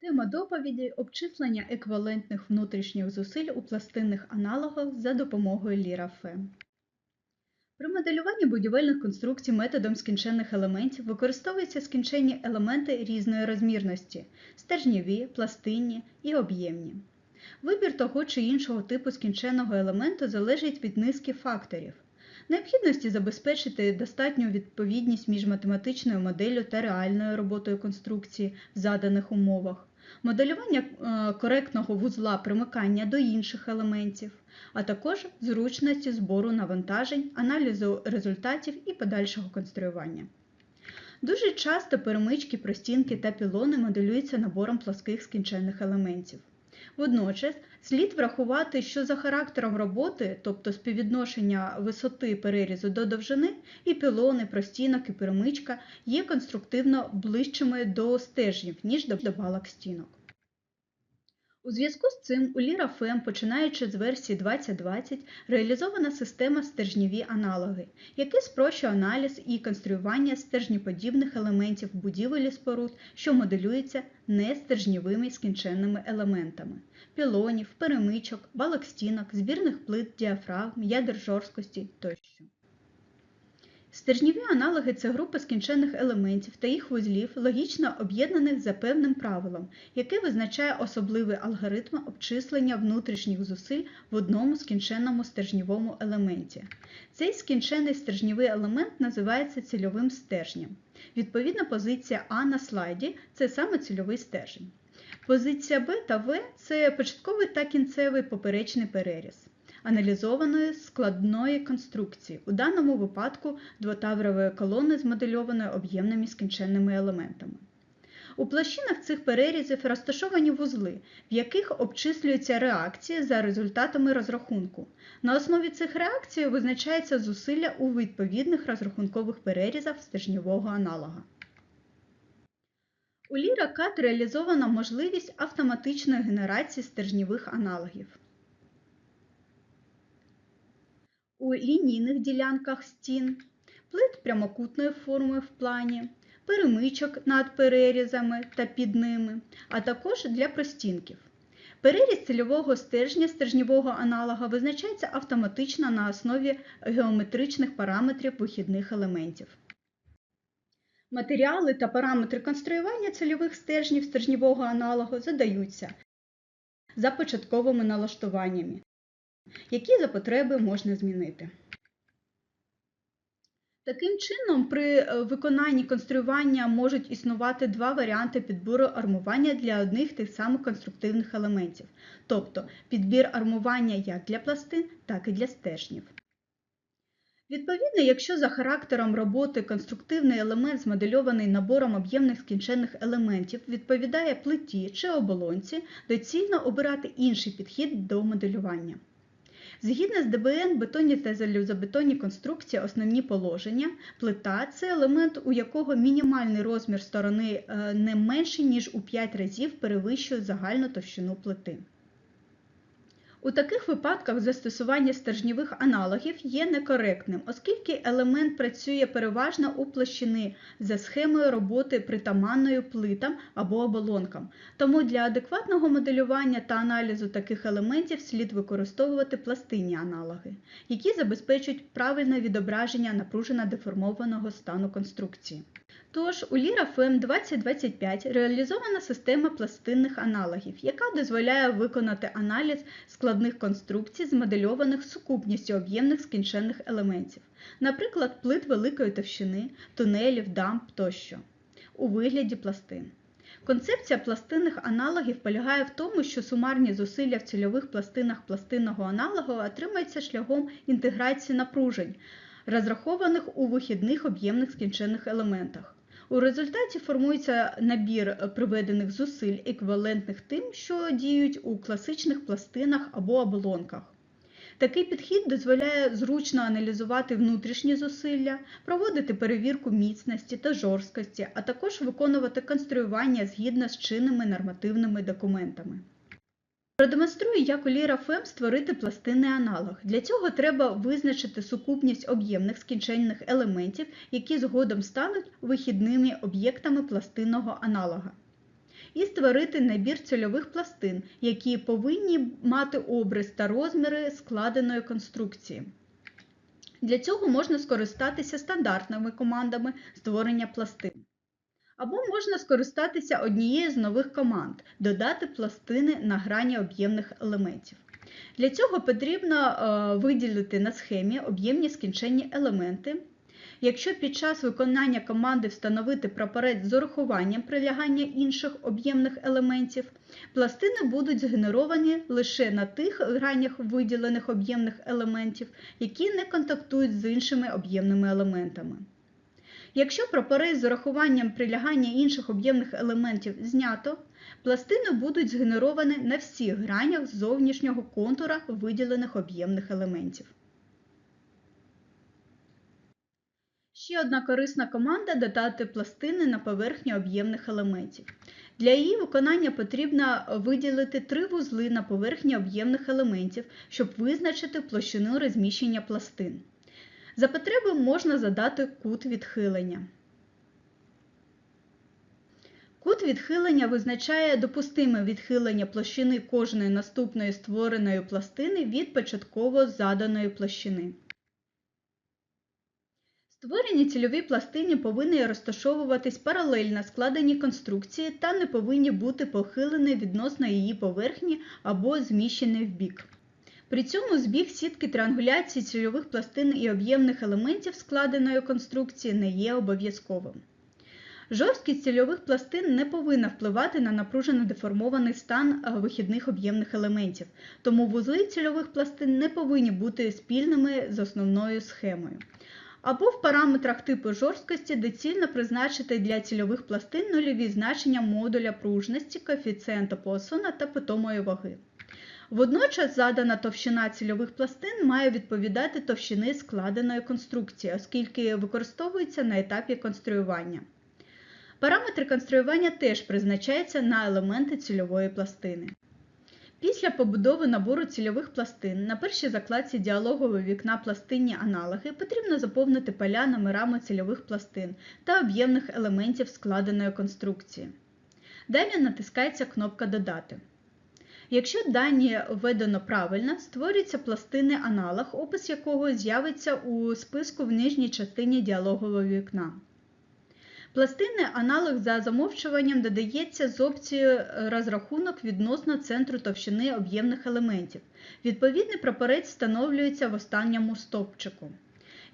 Тема доповіді обчислення еквівалентних внутрішніх зусиль у пластинних аналогах за допомогою лірафе. При моделюванні будівельних конструкцій методом скінченних елементів використовуються скінченні елементи різної розмірності стержневі, пластинні і об'ємні. Вибір того чи іншого типу скінченого елементу залежить від низки факторів. Необхідності забезпечити достатню відповідність між математичною моделлю та реальною роботою конструкції в заданих умовах, моделювання е, коректного вузла примикання до інших елементів, а також зручності збору навантажень, аналізу результатів і подальшого конструювання. Дуже часто перемички, простінки та пілони моделюються набором плоских скінчених елементів. Водночас слід врахувати, що за характером роботи, тобто співвідношення висоти перерізу до довжини, і пілони, простінок і перемичка є конструктивно ближчими до стержнів, ніж до балок стінок. У зв'язку з цим у LIRA-FEM, починаючи з версії 2020, реалізована система стержневі аналоги, який спрощує аналіз і конструювання стержніподібних елементів будівель і споруд, що моделюються нестержнєвими скінченними елементами пілонів, перемичок, балок стінок, збірних плит, діафрагм, ядер жорсткості тощо. Стержневі аналоги це група скінчених елементів та їх вузлів, логічно об'єднаних за певним правилом, яке визначає особливий алгоритм обчислення внутрішніх зусиль в одному скінченному стержневому елементі. Цей скінчений стержневий елемент називається цільовим стержнем. Відповідна позиція А на слайді це саме цільовий стержень. Позиція Б та В це початковий та кінцевий поперечний переріз аналізованої складної конструкції, у даному випадку двотаврової колони змодельованої об'ємними скінченними елементами. У площинах цих перерізів розташовані вузли, в яких обчислюються реакції за результатами розрахунку. На основі цих реакцій визначається зусилля у відповідних розрахункових перерізах стержневого аналога. У LIRA-CAD реалізована можливість автоматичної генерації стержневих аналогів. У лінійних ділянках стін, плит прямокутної форми в плані, перемичок над перерізами та під ними, а також для простінків. Переріз цільового стержня стержневого аналога визначається автоматично на основі геометричних параметрів вихідних елементів. Матеріали та параметри конструювання цільових стержнів стержневого аналогу задаються за початковими налаштуваннями, які за потреби можна змінити. Таким чином, при е, виконанні конструювання можуть існувати два варіанти підбору армування для одних тих самих конструктивних елементів, тобто підбір армування як для пластин, так і для стержнів. Відповідно, якщо за характером роботи конструктивний елемент, змодельований набором об'ємних скінчених елементів, відповідає плиті чи оболонці, доцільно обирати інший підхід до моделювання. Згідно з ДБН, бетонні та залізобетонні конструкції основні положення, плита це елемент, у якого мінімальний розмір сторони е, не менший, ніж у 5 разів перевищує загальну товщину плити. У таких випадках застосування стержневих аналогів є некоректним, оскільки елемент працює переважно у площини за схемою роботи притаманною плитам або оболонкам. Тому для адекватного моделювання та аналізу таких елементів слід використовувати пластинні аналоги, які забезпечують правильне відображення напружено деформованого стану конструкції. Тож у LIRA-FEM 2025 реалізована система пластинних аналогів, яка дозволяє виконати аналіз складних конструкцій, змодельованих сукупністю об'ємних скінченних елементів, наприклад, плит великої товщини, тунелів, дамб тощо, у вигляді пластин. Концепція пластинних аналогів полягає в тому, що сумарні зусилля в цільових пластинах пластинного аналогу отримуються шляхом інтеграції напружень, розрахованих у вихідних об'ємних скінчених елементах. У результаті формується набір приведених зусиль, еквівалентних тим, що діють у класичних пластинах або оболонках. Такий підхід дозволяє зручно аналізувати внутрішні зусилля, проводити перевірку міцності та жорсткості, а також виконувати конструювання згідно з чинними нормативними документами. Продемонструю, як у LIRA-FEM створити пластинний аналог. Для цього треба визначити сукупність об'ємних скінченних елементів, які згодом стануть вихідними об'єктами пластинного аналога. і створити набір цільових пластин, які повинні мати образ та розміри складеної конструкції. Для цього можна скористатися стандартними командами створення пластин. Або можна скористатися однією з нових команд додати пластини на грані об'ємних елементів. Для цього потрібно е, виділити на схемі об'ємні скінченні елементи. Якщо під час виконання команди встановити прапорець з урахуванням прилягання інших об'ємних елементів, пластини будуть згенеровані лише на тих гранях виділених об'ємних елементів, які не контактують з іншими об'ємними елементами. Якщо прапорець з урахуванням прилягання інших об'ємних елементів знято, пластини будуть згенеровані на всіх гранях зовнішнього контура виділених об'ємних елементів. Ще одна корисна команда додати пластини на поверхні об'ємних елементів. Для її виконання потрібно виділити три вузли на поверхні об'ємних елементів, щоб визначити площину розміщення пластин. За потреби можна задати кут відхилення. Кут відхилення визначає допустиме відхилення площини кожної наступної створеної пластини від початково заданої площини. Створені цільові пластини повинні розташовуватись паралельно складеній конструкції та не повинні бути похилені відносно її поверхні або зміщені вбік. При цьому збіг сітки тріангуляції цільових пластин і об'ємних елементів складеної конструкції не є обов'язковим. Жорсткість цільових пластин не повинна впливати на напружено деформований стан вихідних об'ємних елементів, тому вузли цільових пластин не повинні бути спільними з основною схемою. Або в параметрах типу жорсткості доцільно призначити для цільових пластин нульові значення модуля пружності, коефіцієнта Поассона та питомої ваги. Водночас задана товщина цільових пластин має відповідати товщини складеної конструкції, оскільки використовується на етапі конструювання. Параметри конструювання теж призначаються на елементи цільової пластини. Після побудови набору цільових пластин на першій закладці діалогового вікна пластинні аналоги потрібно заповнити поля номерами цільових пластин та об'ємних елементів складеної конструкції. Далі натискається кнопка Додати. Якщо дані введено правильно, створюється пластинний аналог, опис якого з'явиться у списку в нижній частині діалогового вікна. Пластинний аналог за замовчуванням додається з опцією розрахунок відносно центру товщини об'ємних елементів. Відповідний прапорець встановлюється в останньому стовпчику.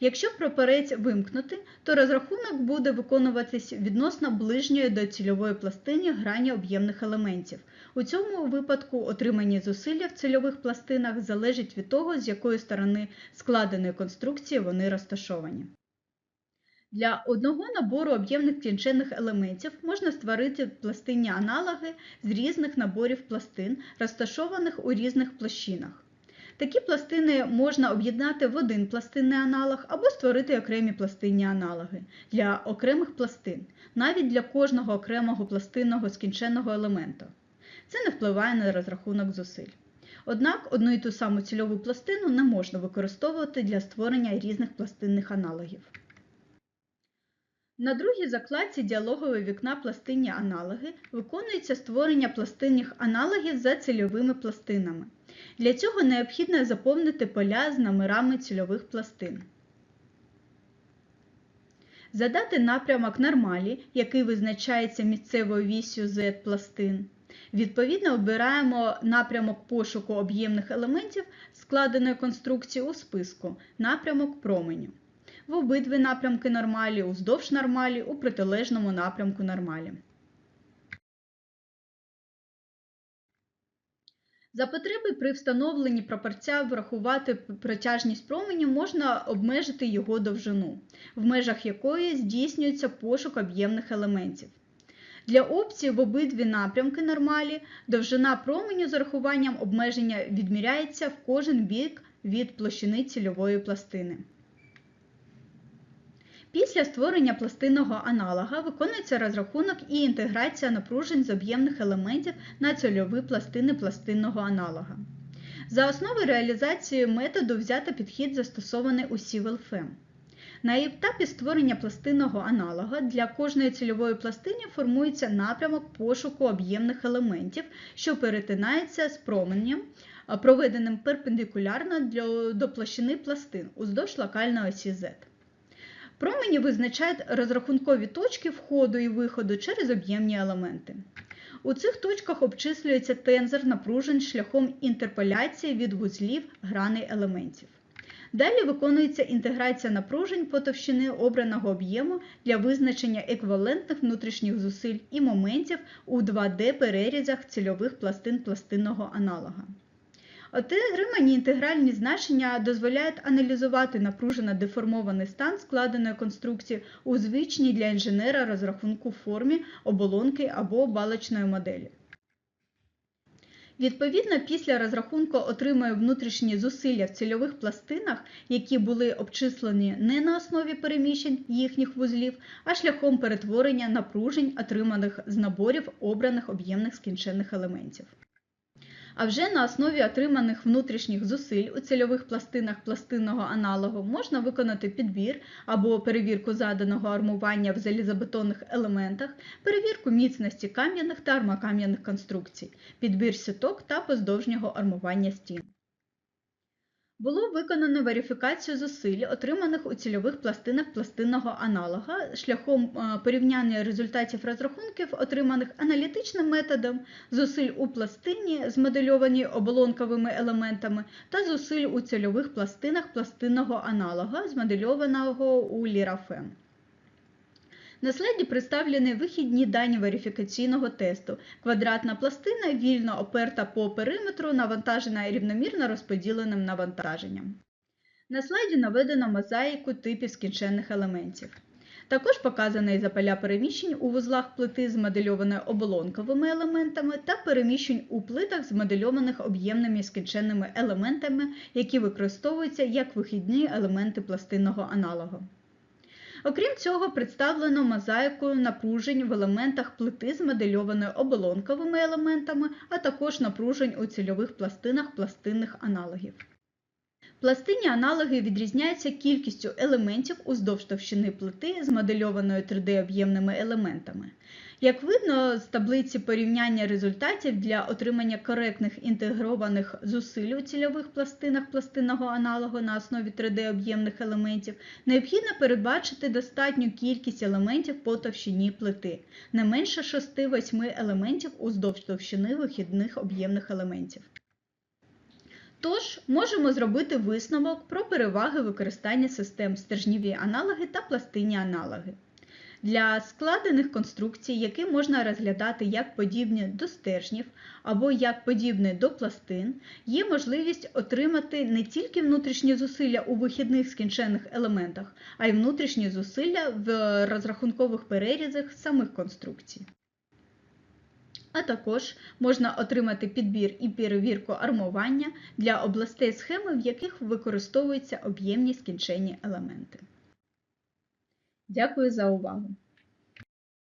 Якщо прапорець вимкнути, то розрахунок буде виконуватись відносно ближньої до цільової пластини грані об'ємних елементів. У цьому випадку отримані зусилля в цільових пластинах залежать від того, з якої сторони складеної конструкції вони розташовані. Для одного набору об'ємних кінчених елементів можна створити пластинні аналоги з різних наборів пластин, розташованих у різних площинах. Такі пластини можна об'єднати в один пластинний аналог або створити окремі пластинні аналоги для окремих пластин, навіть для кожного окремого пластинного скінченого елементу. Це не впливає на розрахунок зусиль. Однак одну і ту саму цільову пластину не можна використовувати для створення різних пластинних аналогів. На другій закладці діалогового вікна пластинні аналоги виконується створення пластинних аналогів за цільовими пластинами. Для цього необхідно заповнити поля з номерами цільових пластин. Задати напрямок нормалі, який визначається місцевою вісю Z пластин. Відповідно, обираємо напрямок пошуку об'ємних елементів складеної конструкції у списку напрямок променю в обидві напрямки нормалі, уздовж нормалі, у протилежному напрямку нормалі. За потреби при встановленні прапорця врахувати протяжність променю можна обмежити його довжину, в межах якої здійснюється пошук об'ємних елементів. Для опції в обидві напрямки нормалі довжина променю з урахуванням обмеження відміряється в кожен бік від площини цільової пластини. Після створення пластинного аналога виконується розрахунок і інтеграція напружень з об'ємних елементів на цільові пластини пластинного аналога. За основу реалізації методу взято підхід, застосований у CVLFM. На етапі створення пластинного аналога для кожної цільової пластини формується напрямок пошуку об'ємних елементів, що перетинається з променем, проведеним перпендикулярно до площини пластин уздовж локальної осі Z. Промені визначають розрахункові точки входу і виходу через об'ємні елементи. У цих точках обчислюється тензор напружень шляхом інтерполяції від вузлів граней елементів. Далі виконується інтеграція напружень по товщини обраного об'єму для визначення еквівалентних внутрішніх зусиль і моментів у 2D перерізах цільових пластин пластинного аналога. Отримані інтегральні значення дозволяють аналізувати напружено деформований стан складеної конструкції у звичній для інженера розрахунку формі оболонки або балочної моделі. Відповідно, після розрахунку отримує внутрішні зусилля в цільових пластинах, які були обчислені не на основі переміщень їхніх вузлів, а шляхом перетворення напружень, отриманих з наборів обраних об'ємних скінченних елементів. А вже на основі отриманих внутрішніх зусиль у цільових пластинах пластинного аналогу можна виконати підбір або перевірку заданого армування в залізобетонних елементах, перевірку міцності кам'яних та армокам'яних конструкцій, підбір сіток та поздовжнього армування стін. Було виконано верифікацію зусиль, отриманих у цільових пластинах пластинного аналога, шляхом е, порівняння результатів розрахунків, отриманих аналітичним методом, зусиль у пластині, змодельованій оболонковими елементами, та зусиль у цільових пластинах пластинного аналога, змодельованого у лірафем. На слайді представлені вихідні дані верифікаційного тесту. Квадратна пластина вільно оперта по периметру, навантажена рівномірно розподіленим навантаженням. На слайді наведено мозаїку типів скінченних елементів. Також показані запаля переміщень у вузлах плити змодельованої оболонковими елементами та переміщень у плитах змодельованих об'ємними скінченними елементами, які використовуються як вихідні елементи пластинного аналогу. Окрім цього, представлено мозаїкою напружень в елементах плити змодельованої оболонковими елементами, а також напружень у цільових пластинах пластинних аналогів. Пластинні аналоги відрізняються кількістю елементів уздовж товщини плити змодельованої 3D-об'ємними елементами. Як видно з таблиці порівняння результатів для отримання коректних інтегрованих зусиль у цільових пластинах пластинного аналогу на основі 3D-об'ємних елементів, необхідно передбачити достатню кількість елементів по товщині плити, не менше 6-8 елементів уздовж товщини вихідних об'ємних елементів. Тож, можемо зробити висновок про переваги використання систем стержневі аналоги та пластинні аналоги. Для складених конструкцій, які можна розглядати як подібні до стержнів або як подібні до пластин, є можливість отримати не тільки внутрішні зусилля у вихідних скінчених елементах, а й внутрішні зусилля в розрахункових перерізах самих конструкцій. А також можна отримати підбір і перевірку армування для областей схеми, в яких використовуються об'ємні скінчені елементи. Дякую за увагу!